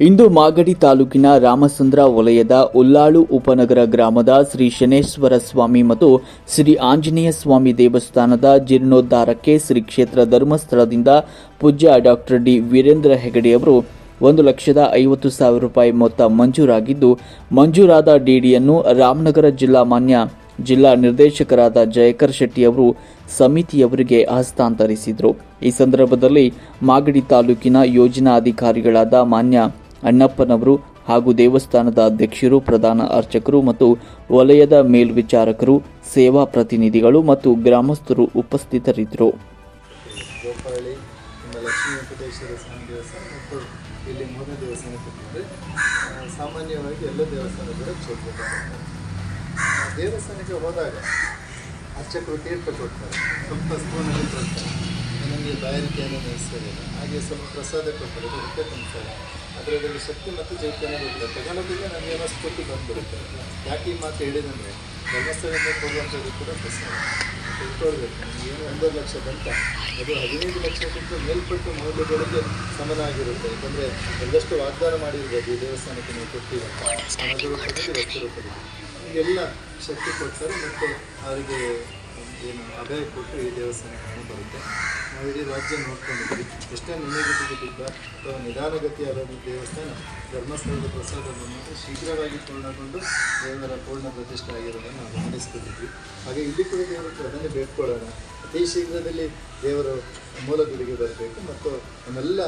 ಇಂದು ಮಾಗಡಿ ತಾಲೂಕಿನ ರಾಮಸಂದ್ರ ವಲಯದ ಉಲ್ಲಾಳು ಉಪನಗರ ಗ್ರಾಮದ ಶ್ರೀ ಶನೇಶ್ವರ ಸ್ವಾಮಿ ಮತ್ತು ಶ್ರೀ ಆಂಜನೇಯ ಸ್ವಾಮಿ ದೇವಸ್ಥಾನದ ಜೀರ್ಣೋದ್ಧಾರಕ್ಕೆ ಶ್ರೀ ಕ್ಷೇತ್ರ ಧರ್ಮಸ್ಥಳದಿಂದ ಪೂಜ್ಯ ಡಾಕ್ಟರ್ ಡಿ ವೀರೇಂದ್ರ ಹೆಗಡೆ ಅವರು ಒಂದು ಲಕ್ಷದ ಐವತ್ತು ಸಾವಿರ ರೂಪಾಯಿ ಮೊತ್ತ ಮಂಜೂರಾಗಿದ್ದು, ಮಂಜೂರಾದ ಡಿಡಿಯನ್ನು ರಾಮನಗರ ಜಿಲ್ಲಾ ಮಾನ್ಯ ಜಿಲ್ಲಾ ನಿರ್ದೇಶಕರಾದ ಜಯಕರ್ ಶೆಟ್ಟಿ ಅವರು ಸಮಿತಿಯವರಿಗೆ ಹಸ್ತಾಂತರಿಸಿದರು. ಈ ಸಂದರ್ಭದಲ್ಲಿ ಮಾಗಡಿ ತಾಲೂಕಿನ ಯೋಜನಾ ಅಧಿಕಾರಿಗಳಾದ ಮಾನ್ಯ ಅಣ್ಣಪ್ಪನವರು ಹಾಗೂ ದೇವಸ್ಥಾನದ ಅಧ್ಯಕ್ಷರು, ಪ್ರಧಾನ ಅರ್ಚಕರು ಮತ್ತು ವಲಯದ ಮೇಲ್ವಿಚಾರಕರು, ಸೇವಾ ಪ್ರತಿನಿಧಿಗಳು ಮತ್ತು ಗ್ರಾಮಸ್ಥರು ಉಪಸ್ಥಿತರಿದ್ದರು. ಸಾಮಾನ್ಯವಾಗಿ ಎಲ್ಲ ದೇವಸ್ಥಾನಕ್ಕೆ ಹೋದಾಗ ಅರ್ಚಕರು ತೀರ್ಥ ಕೊಡ್ತಾರೆ ಸ್ವಲ್ಪ ಕೊಡ್ತಾರೆ. ನನಗೆ ಬಾಯಾರಿಕೆಯನ್ನು ನಿಲ್ಲಿಸೋದಿಲ್ಲ ಹಾಗೆ ಸ್ವಲ್ಪ ಪ್ರಸಾದ ಕೊಡ್ತಾರೆ ಹೊಟ್ಟೆ ತುಂಬಿಸಲ್ಲ ಅದರಲ್ಲಿ ಶಕ್ತಿ ಮತ್ತು ಚೈತನ್ಯ ಬರುತ್ತೆ ತಗೊಳ್ಳೋದಿಲ್ಲ ನಮಗೆ ಸ್ಫೂರ್ತಿ ಬಂದ್ಬಿಡುತ್ತೆ. ಯಾಕೆ ಈ ಮಾತು ಹೇಳಿದಂದರೆ ಧರ್ಮಸ್ಥಳದಿಂದ ಕೊಡುವಂಥದ್ದು ಕೂಡ ಪ್ರಸಾದ. ತಿಳ್ಕೊಳ್ಬೇಕು. ಏನು ಒಂದೂವರೆ ಲಕ್ಷ ಬಂತ. ಅದು ಹದಿನೈದು ಲಕ್ಷಕ್ಕಿಂತ ಮೇಲ್ಪಟ್ಟು ಮೌಲ್ಯಗಳಿಗೆ ಸಮನಾಗಿರುತ್ತೆ. ಯಾಕಂದರೆ ಒಂದಷ್ಟು ವಾಗ್ದಾನ ಮಾಡಿರ್ಬೋದು ಈ ದೇವಸ್ಥಾನಕ್ಕೆ ನೀವು ಅಂತ ಹಣದ ರೂಪದಲ್ಲಿ ರೊಕ್ಕ ರೂಪದಲ್ಲಿ ಎಲ್ಲ ಶಕ್ತಿ ಕೊಡ್ತಾರೆ ಮತ್ತು ಅವರಿಗೆ ಏನು ಅಭಯ ಕೊಟ್ಟು ಈ ದೇವಸ್ಥಾನ ಬರುತ್ತೆ. ನಾವು ಇಡೀ ರಾಜ್ಯ ನೋಡ್ಕೊಂಡಿದ್ವಿ ಎಷ್ಟೇ ನಿಮಗೆ ಬಿದ್ದ ಅಥವಾ ನಿಧಾನಗತಿಯಾದ ದೇವಸ್ಥಾನ, ಧರ್ಮಸ್ಥಳದ ಪ್ರಸಾದವನ್ನು ಶೀಘ್ರವಾಗಿ ಪೂರ್ಣಗೊಂಡು ದೇವರ ಪೂರ್ಣ ಪ್ರತಿಷ್ಠೆ ಆಗಿರೋದನ್ನು ನಾವು ಗಮನಿಸ್ಕೊಂಡಿದ್ವಿ ಹಾಗೆ ಇಲ್ಲಿ ಕೂಡ ದೇವರು ಅದನ್ನೇ ಬೇಡ್ಕೊಳ್ಳೋಣ. ಅತಿ ಶೀಘ್ರದಲ್ಲಿ ದೇವರು ಮೂಲ ಗುಡಿಗೆ ಬರಬೇಕು ಮತ್ತು ನಮ್ಮೆಲ್ಲ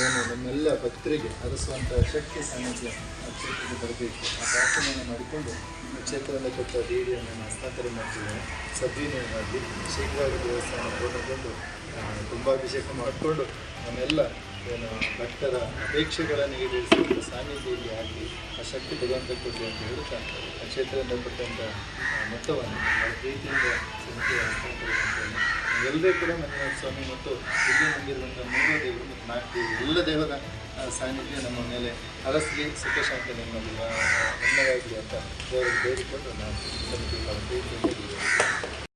ಏನು, ನಮ್ಮೆಲ್ಲ ಭಕ್ತರಿಗೆ ಅರಸುವಂಥ ಶಕ್ತಿ, ಸಾಮರ್ಥ್ಯ ಕ್ಷೇತ್ರಕ್ಕೆ ಬರಬೇಕು. ಆ ಪ್ರಾರ್ಥನೆಯನ್ನು ಮಾಡಿಕೊಂಡು ಈ ಕ್ಷೇತ್ರದಿಂದ ಕೊಟ್ಟ ಡಿಡಿಯನ್ನು ಹಸ್ತಾಂತರ ಮಾಡ್ತಿದ್ದೇನೆ ಸದ್ವಿನಿಯೋಗ ಆಗಲಿ ಶೀಘ್ರವಾಗಿ ದೇವಸ್ಥಾನ ಪೂರ್ಣಗೊಂಡು ಕುಂಭಾಭಿಷೇಕ ಮಾಡಿಕೊಂಡು ನಮ್ಮೆಲ್ಲ ಏನು ಭಕ್ತರ ಅಪೇಕ್ಷೆಗಳನ್ನು ಈಡೇರಿಸುವಂಥ ಸಾನ್ನಿಧ್ಯ ಇಲ್ಲಿ ಆಗಲಿ ಆ ಶಕ್ತಿ ಭಗವಂತ ಕೊಡಲಿ ಅಂತ ಹೇಳ್ತಾ ಆ ಕ್ಷೇತ್ರದಿಂದ ಕೊಟ್ಟಂಥ ಮೊತ್ತವನ್ನು ಬಹಳ ಪ್ರೀತಿಯಿಂದ ಸಂಖ್ಯೆ ಹಸ್ತಾಂತರ ಮಾಡ್ತೇನೆ. ಎಲ್ಲರೂ ಕೂಡ ಮಂಜುನಾಥ ಸ್ವಾಮಿ ಮತ್ತು ಇಲ್ಲಿ ಮುಂದಿರುವಂಥ ಮೂರು ದೇವರು ಮತ್ತು ನಾಲ್ಕು ದೇವರು ಎಲ್ಲ ದೇವರ ಸಾನ್ನಿಧ್ಯ ನಮ್ಮ ಮೇಲೆ ಅರಸ್ಲಿ ಸುಖ ಶಾಂತಿ ನಿಮ್ಮಲ್ಲಿ ನೆಮ್ಮದಾಗಲಿ ಅಂತ ದೇವರಿಗೆ ಬೇಡಿಕೊಂಡು ನಾನು ಸಮಿತಿ.